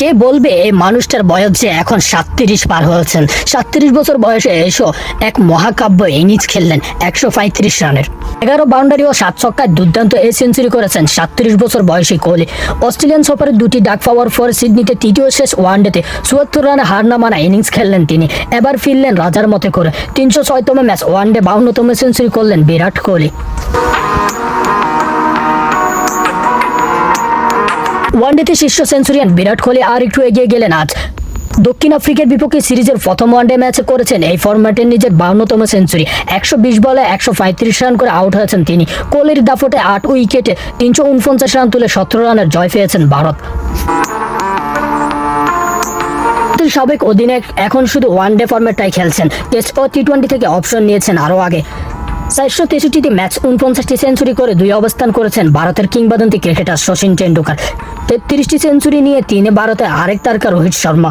কে বলবে এই মানুষটার বয়স যে এখন সাতত্রিশ পার হয়েছেন? সাতত্রিশ বছর বয়সে এসো এক মহাকাব্য ইনিংস খেললেন একশো পঁয়ত্রিশ রানের। এগারো বাউন্ডারি ও সাত ছক্কায় দুর্দান্ত এই সেঞ্চুরি করেছেন সাতত্রিশ বছর বয়সী কোহলি। অস্ট্রেলিয়ান সফরে দুটি ডাক পাওয়ার পর সিডনিতে তৃতীয় শেষ ওয়ানডেতে চুয়াত্তর রানে হার না মানা ইনিংস খেললেন তিনি। এবার ফিরলেন রাজার মতে করে। তিনশো ছয়তম ম্যাচ ওয়ানডে বাউন্নতম সেঞ্চুরি করলেন বিরাট কোহলি। ওয়ানডেতে শীর্ষ সেঞ্চুরিয়ান বিরাট কোহলি আর একটু এগিয়ে গেলেন আজ। দক্ষিণ আফ্রিকার বিপক্ষে সিরিজের প্রথম ওয়ানডে ম্যাচে করেছেন। এই ফরম্যাটে নিজের বাউন্নতম সেঞ্চুরি। একশো বিশ বলে একশো পঁয়ত্রিশ রান করে আউট হয়েছেন তিনি। কোহলির দাফটে আট উইকেটে তিনশো উনপঞ্চাশ রান তুলে সতেরো রানের জয় পেয়েছেন ভারত। সাবেক অধিনায়ক এখন শুধু ওয়ানডে ফরম্যাটটাই খেলছেন। টেস্ট ও টি টোয়েন্টি থেকে অপশন নিয়েছেন আরও আগে। চারশো তেষট্টিটি ম্যাচ উনপঞ্চাশটি সেঞ্চুরি করে দুই অবস্থান করেছেন ভারতের কিংবদন্তি ক্রিকেটার শচীন টেন্ডুলকার তেত্রিশটি সেঞ্চুরি নিয়ে তিনে ভারতে আরেক তারকা রোহিত শর্মা।